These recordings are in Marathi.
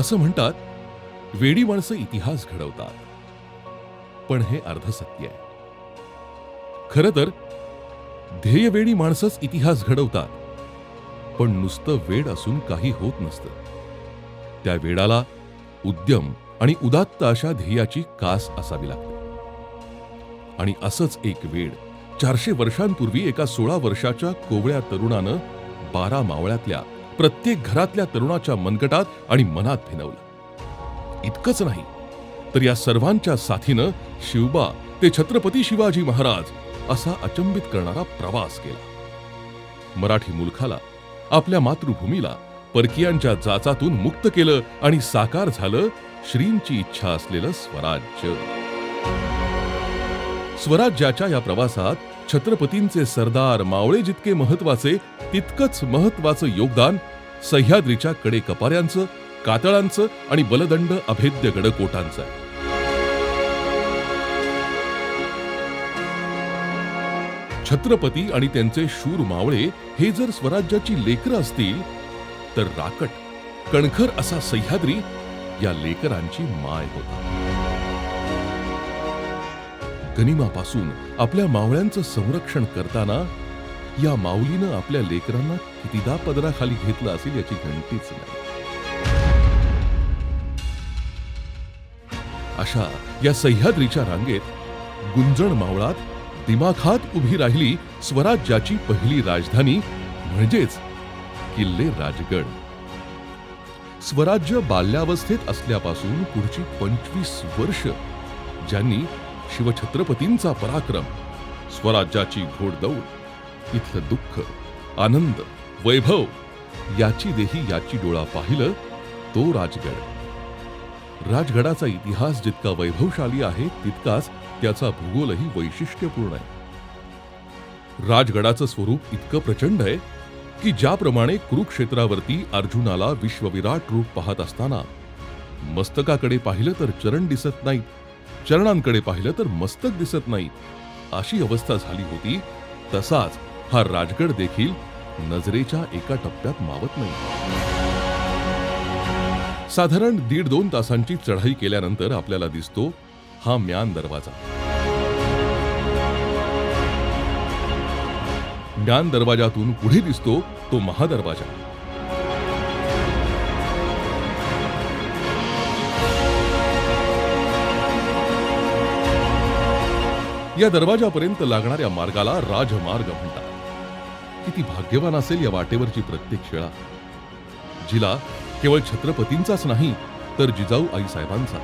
असं म्हणतात वेडी माणसं इतिहास घडवतात. पण हे अर्धसत्य आहे. खरं तर ध्येयवेडी माणसंच इतिहास घडवतात पण नुसतं वेड असून काही होत नसतं. त्या वेडाला उद्यम आणि उदात्त अशा ध्येयाची कास असावी लागते. आणि असंच एक वेड चारशे वर्षांपूर्वी एका सोळा वर्षाच्या कोवळ्या तरुणानं बारा मावळ्यातल्या प्रत्येक घरातल्या तरुणाच्या मनगटात आणि मनात भिनवलं. इतकंच नाही तर या सर्वांच्या साथीनं शिवबा ते छत्रपती शिवाजी महाराज असा अचंबित करणारा प्रवास केला. मराठी मुलखाला आपल्या मातृभूमीला परकीयांच्या जाचातून मुक्त केलं आणि साकार झालं श्रींची इच्छा असलेलं स्वराज्य. स्वराज्याच्या या प्रवासात छत्रपतींचे सरदार मावळे जितके महत्त्वाचे तितकंच महत्वाचं योगदान सह्याद्रीच्या कडे कपाऱ्यांचं कातळांचं आणि बलदंड अभेद्य गडकोटांचं आहे. छत्रपती आणि त्यांचे शूर मावळे हे जर स्वराज्याची लेकरं असतील तर राकट कणखर असा सह्याद्री या लेकरांची माय होता. गनिमापासून आपल्या मावळ्यांचं संरक्षण करताना या माऊलीनं आपल्या लेकरांना कितीदा पदराखाली घेतलं असेल याची घंटीच नाही. अशा या सह्याद्रीच्या रांगेत गुंजण मावळात दिमाखात उभी राहिली स्वराज्याची पहिली राजधानी म्हणजेच किल्ले राजगड. स्वराज्य बाल्यावस्थेत असल्यापासून पुढची पंचवीस वर्ष ज्यांनी शिवछत्रपतींचा पराक्रम स्वराज्याची घोडदौड इथलं दुःख आनंद वैभव याची देही याची डोळा पाहिलं तो राजगड. राजगडाचा इतिहास जितका वैभवशाली आहे तितकाच त्याचा भूगोलही वैशिष्ट्यपूर्ण आहे. राजगडाचं स्वरूप इतकं प्रचंड आहे की ज्याप्रमाणे कुरुक्षेत्रावरती अर्जुनाला विश्वविराट रूप पाहत असताना मस्तकाकडे पाहिलं तर चरण दिसत नाहीत चरणांकडे पाहिलं तर मस्तक दिसत नाही. अशी अवस्था झाली होती तसाच हा राजगड देखील नजरेच्या एका टप्प्यात मावत नाही. साधारण दीड दोन तासांची चढाई केल्यानंतर आपल्याला दिसतो हा म्यान दरवाजा. म्यान दरवाजातून पुढे दिसतो तो महादरवाजा. या दरवाजापर्यंत लागणाऱ्या मार्गाला राजमार्ग म्हणतात. किती भाग्यवान असेल या वाटेवरची प्रत्येक शेळा. जिला केवळ छत्रपतींचाच नाही तर जिजाऊ आईसाहेबांचा.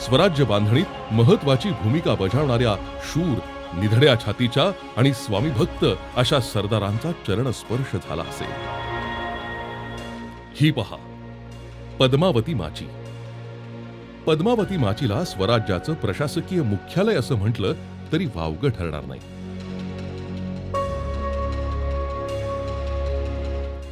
स्वराज्य बांधणीत महत्वाची भूमिका बजावणाऱ्या शूर निधड्या छातीच्या आणि स्वामीभक्त अशा सरदारांचा चरणस्पर्श झाला असेल. ही पहा पद्मावती माची. पद्मावती माचीला स्वराज्याचं प्रशासकीय मुख्यालय असं म्हटलं तरी वावगं ठरणार नाही.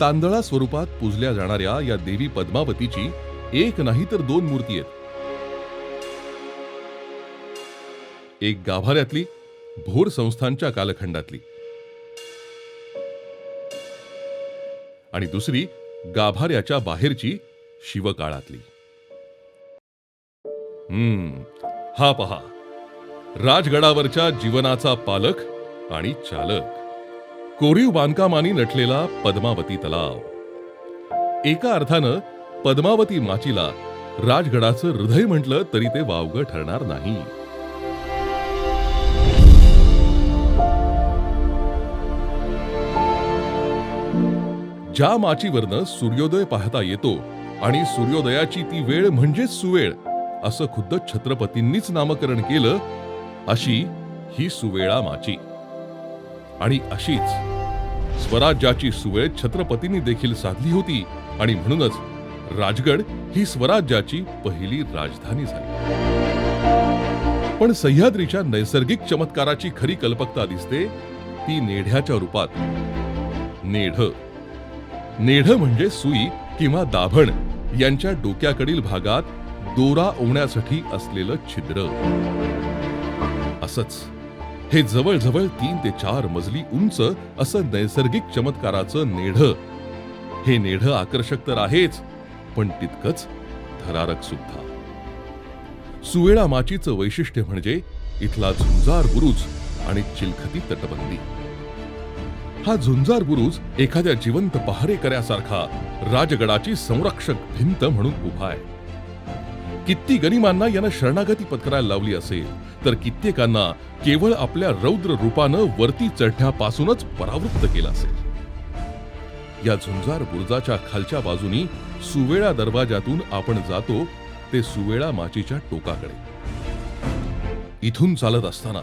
तांदळा स्वरूपात पूजल्या जाणाऱ्या या देवी पद्मावतीची एक नाही तर दोन मूर्ती आहेत. एक गाभाऱ्यातली भोर संस्थांच्या कालखंडातली. आणि दुसरी गाभाऱ्याच्या बाहेरची शिवकाळातली. हम्म हा पहा. राजगडावरच्या जीवनाचा पालक आणि चालक. कोरीव बांधकामानी नटलेला पद्मावती तलाव. एका अर्थानं पद्मावती माचीला राजगडाचं हृदय म्हटलं तरी ते वावगं ठरणार नाही. ज्या माचीवरनं सूर्योदय पाहता येतो आणि सूर्योदयाची ती वेळ म्हणजेच सुवेळ असं खुद्द छत्रपतींनीच नामकरण केलं अशी ही सुवेळा माची. आणि अशीच स्वराज्याची सुवेळ छत्रपतींनी देखील साधली होती आणि म्हणूनच राजगड ही स्वराज्याची पहिली राजधानी झाली. पण सह्याद्रीच्या नैसर्गिक चमत्काराची खरी कल्पकता दिसते ती नेढ्याच्या रूपात. नेढ. नेढ म्हणजे सुई किंवा दाभण यांच्या डोक्याकडील भागात दोरा ओवण्यासाठी असलेलं छिद्र. असंच. हे जवळजवळ तीन ते चार मजली उंच असं नैसर्गिक चमत्काराचं नेढ. हे नेढ आकर्षक तर आहेच पण तितकंच थरारक सुद्धा. सुवेळा माचीचं वैशिष्ट्य म्हणजे इथला झुंजार बुरुज आणि चिलखती तटबंदी. हा झुंजार बुरुज एखाद्या जिवंत पहारेकऱ्यासारखा राजगडाची संरक्षक भिंत म्हणून उभा आहे. किती गनिमांना यानं शरणागती पत्करायला लावली असेल तर कित्येकांना केवळ आपल्या रौद्र रूपानं वरती चढण्यापासूनच परावृत्त केलं असेल. या झुंजार बुरुजाच्या खालच्या बाजूनी सुवेळा दरवाजातून आपण जातो ते सुवेळा माचीच्या टोकाकडे. इथून चालत असताना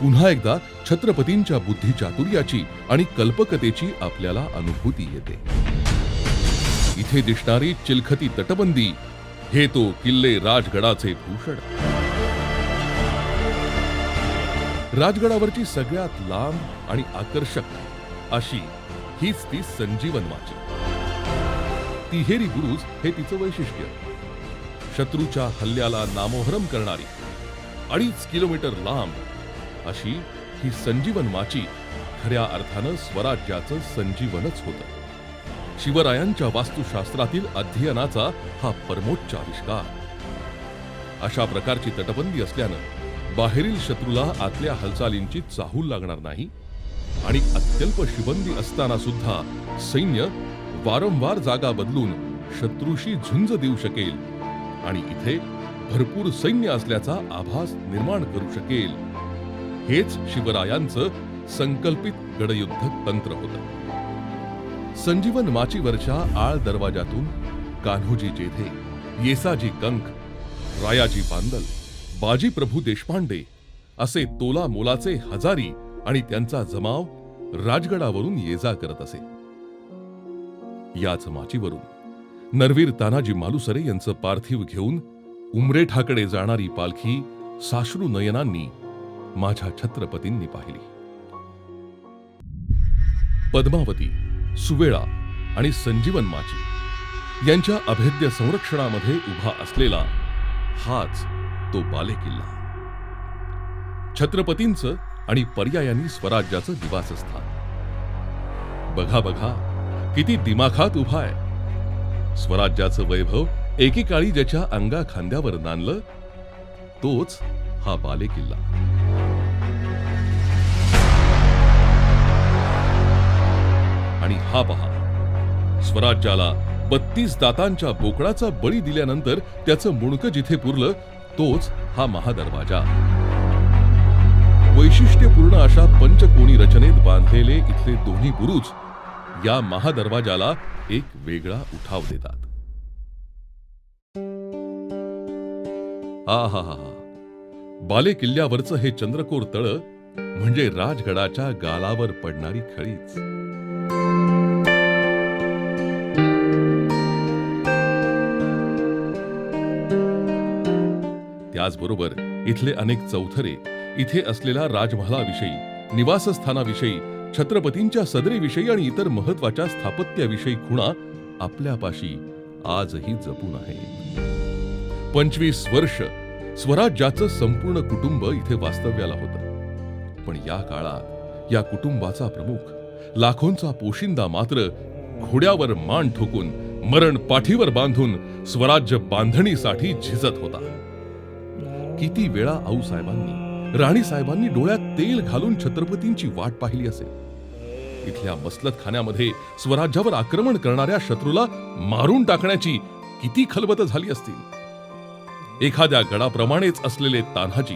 पुन्हा एकदा छत्रपतींच्या बुद्धी चातुर्याची आणि कल्पकतेची आपल्याला अनुभूती येते. इथे दिसणारी चिलखती तटबंदी हे तो किल्ले राजगडाचे भूषण. राजगडावरची सगळ्यात लांब आणि आकर्षक अशी हीच ती संजीवन माची. तिहेरी बुरुज हे तिचं वैशिष्ट्य. शत्रूच्या हल्ल्याला नामोहरम करणारी अडीच किलोमीटर लांब अशी ही संजीवन माची खऱ्या अर्थानं स्वराज्याचं संजीवनच होतं. शिवरायांच्या वास्तुशास्त्रातील अध्ययनाचा हा परमोच्च आविष्कार अशा प्रकारची तटबंदी असल्यानं बाहेरील शत्रूला आतल्या हालचालींची चाहूल लागणार नाही आणि अत्यल्प शिबंदी असताना सुद्धा सैन्य वारंवार जागा बदलून शत्रूशी झुंज देऊ शकेल आणि इथे भरपूर सैन्य असल्याचा आभास निर्माण करू शकेल. हेच शिवरायांचं संकल्पित गडयुद्ध तंत्र होतं. संजीवन माचीवरच्या आळ दरवाजातून कान्होजी जेधे येसाजी कंक रायाजी बांदल बाजी प्रभू देशपांडे असे तोला मोलाचे हजारी आणि त्यांचा जमाव राजगडावरून ये जा करत असे. याच माचीवरून नरवीर तानाजी मालुसरे यांचं पार्थिव घेऊन उमरेठाकडे जाणारी पालखी साश्रू नयनांनी माझ्या छत्रपतींनी पाहिली. पद्मावती सुवेळा आणि संजीवन माची यांच्या अभेद्य संरक्षणामध्ये उभा असलेला हाच तो बालेकिल्ला. छत्रपतींचं आणि पर्यायानी स्वराज्याचं निवासस्थान. बघा बघा किती दिमाखात उभा आहे. स्वराज्याचं वैभव एकेकाळी ज्याच्या अंगा खांद्यावर नांदलं तोच हा बालेकिल्ला. हा पहा. स्वराज्याला बत्तीस दातांच्या बोकडाचा बळी दिल्यानंतर त्याचं मुणकं जिथे पुरलं तोच हा महादरवाजा. वैशिष्ट्यपूर्ण अशा पंचकोणी रचनेत बांधलेले इथले दोन्ही बुरुज या महादरवाजाला एक वेगळा उठाव देतात. हा हा हा बाले किल्ल्यावरचं हे चंद्रकोर तळ म्हणजे राजगडाच्या गालावर पडणारी खळीच. त्याचबरोबर इथले अनेक चौथरे इथे असलेल्या राजमहालाविषयी निवासस्थानाविषयी छत्रपतींच्या सदरेविषयी आणि इतर महत्त्वाच्या स्थापत्याविषयी खुणा आपल्यापाशी आजही जपून आहे. पंचवीस वर्ष स्वराज्याचं संपूर्ण कुटुंब इथे वास्तव्याला होतं. पण या काळात या कुटुंबाचा प्रमुख लाखोंचा पोशिंदा मात्र घोड्यावर मान ठोकून मरण पाठीवर बांधून स्वराज्य बांधणीसाठी झिजत होता. किती वेळा आऊ साहेबांनी राणी साहेबांनी डोळ्यात तेल घालून छत्रपतींची वाट पाहिली असेल इथल्या मसलत खाण्यामध्ये स्वराज्यावर आक्रमण करणाऱ्या शत्रूला मारून टाकण्याची किती खलबत झाली असतील? एखाद्या गडाप्रमाणेच असलेले तान्हाजी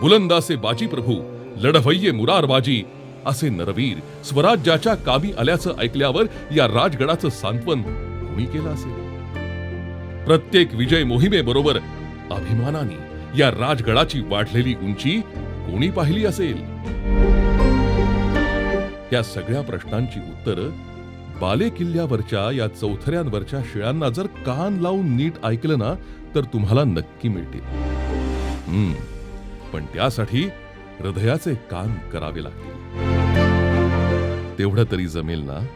बुलंदासे बाजी प्रभू लढवय्ये मुरारबाजी असे नरवीर स्वराज्याच्या कामी आल्याचं ऐकल्यावर या राजगडाचं सांत्वन कोणी केलं असेल? प्रत्येक विजय मोहिमेबरोबर अभिमानाने या राजगडाची वाढलेली उंची कोणी पाहिली असेल? या सगळ्या प्रश्नांची उत्तरं बाले किल्ल्यावरच्या या चौथऱ्यांवरच्या शिळांना जर कान लावून नीट ऐकलं ना तर तुम्हाला नक्की मिळतील. हम्म, पण त्यासाठी हृदयाचे कान करावे लागतील. तेवढं तरी जमेल ना?